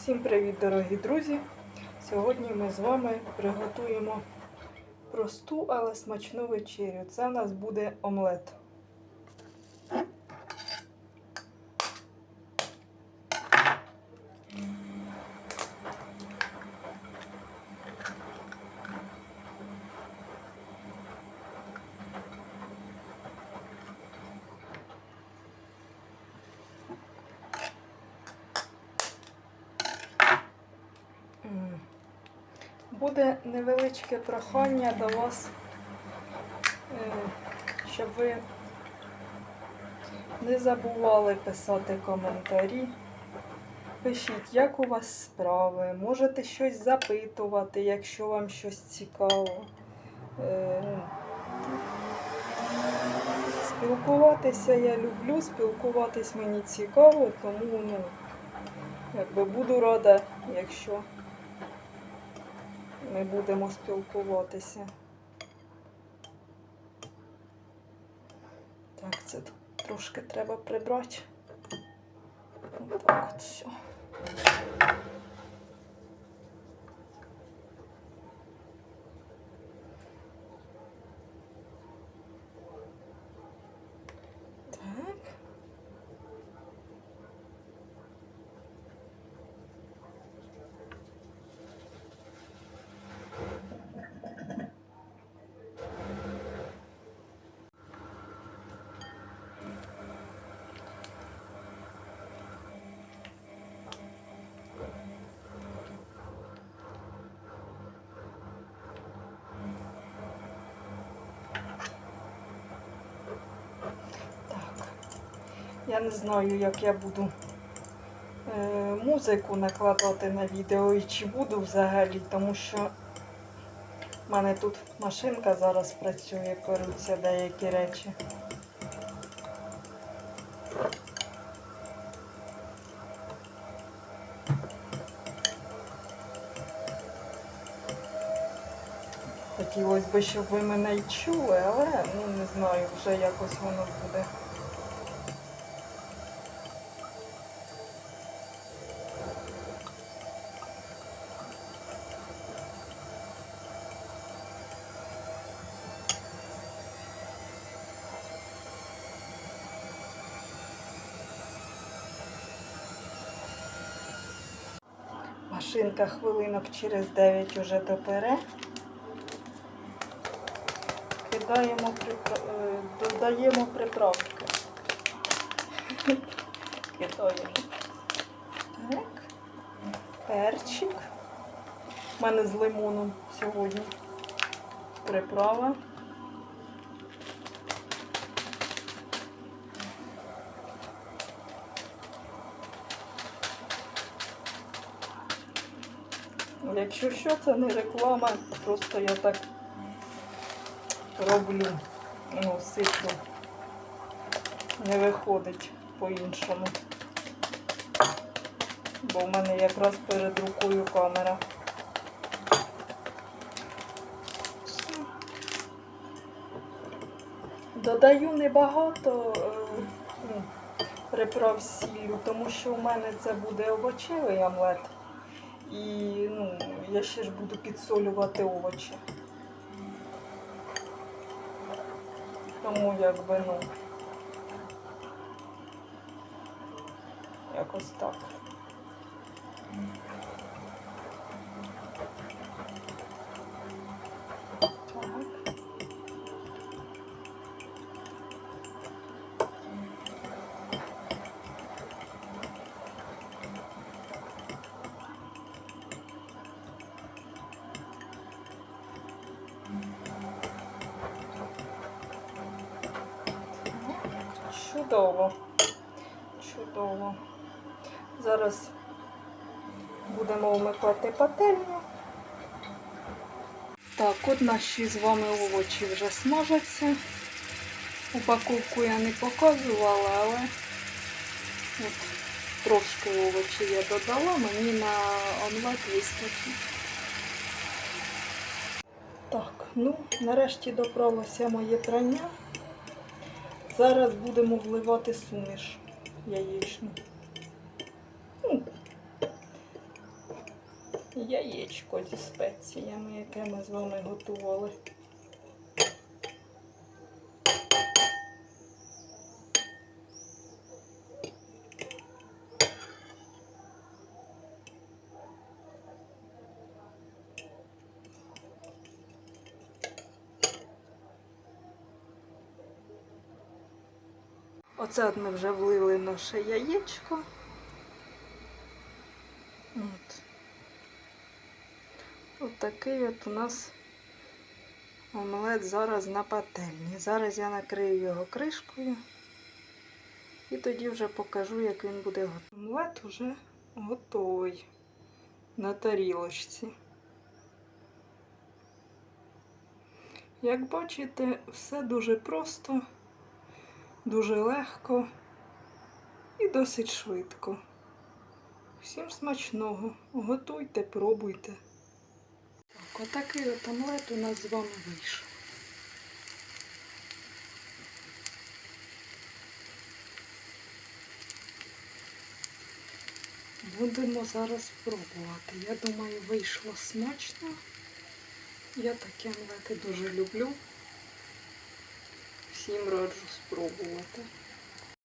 Всім привіт, дорогі друзі! Сьогодні ми з вами приготуємо просту, але смачну вечерю. Це у нас буде омлет. Буде невеличке прохання до вас, е, щоб ви не забували писати коментарі. Пишіть, як у вас справи, можете щось запитувати, якщо вам щось цікаво. Е, Спілкуватися я люблю, спілкуватись мені цікаво, тому ну, якби буду рада, якщо ми будемо спілкуватися. Так, це трошки треба прибрати. Так от все. Так. Так. Я не знаю, як я буду е, музику накладати на відео і чи буду взагалі, тому що в мене тут машинка зараз працює, беруться деякі речі. Хотілося б, щоб ви мене й чули, але ну не знаю, вже якось воно буде. Машинка хвилинок через 9 уже допере. Кидаємо е, додаємо приправки. Кидаємо. Так. Перчик. У мене з лимоном сьогодні. Приправа. Якщо що, це не реклама, просто я так роблю, ну, сиплю. Не виходить по-іншому. Бо в мене якраз перед рукою камера. Додаю небагато е, ну, приправ сіллю, тому що у мене це буде овочевий омлет. І ну, я ще ж буду підсолювати овочі. Тому якби, ну, якось так. Чудово. Чудово. Зараз будемо вмикати пательню. Так, от наші з вами овочі вже смажаться. Упаковку я не показувала, але от трошки овочі я додала, мені на омлет вистачить. Так, ну, нарешті добралося моє прання. Зараз будемо вливати суміш яєчну. Ну, яєчко зі спеціями, яке ми з вами готували. Оце от ми вже влили наше яєчко. От. От такий от у нас омлет зараз на пательні. Зараз я накрию його кришкою і тоді вже покажу, як він буде готовий. Омлет уже готовий на тарілочці. Як бачите, все дуже просто, дуже легко і досить швидко. Всім смачного. Готуйте, пробуйте. Так, отакий от омлет у нас з вами вийшов. Будемо зараз пробувати. Я думаю, вийшло смачно. Я такі омлети дуже люблю. Всім раджу спробувати.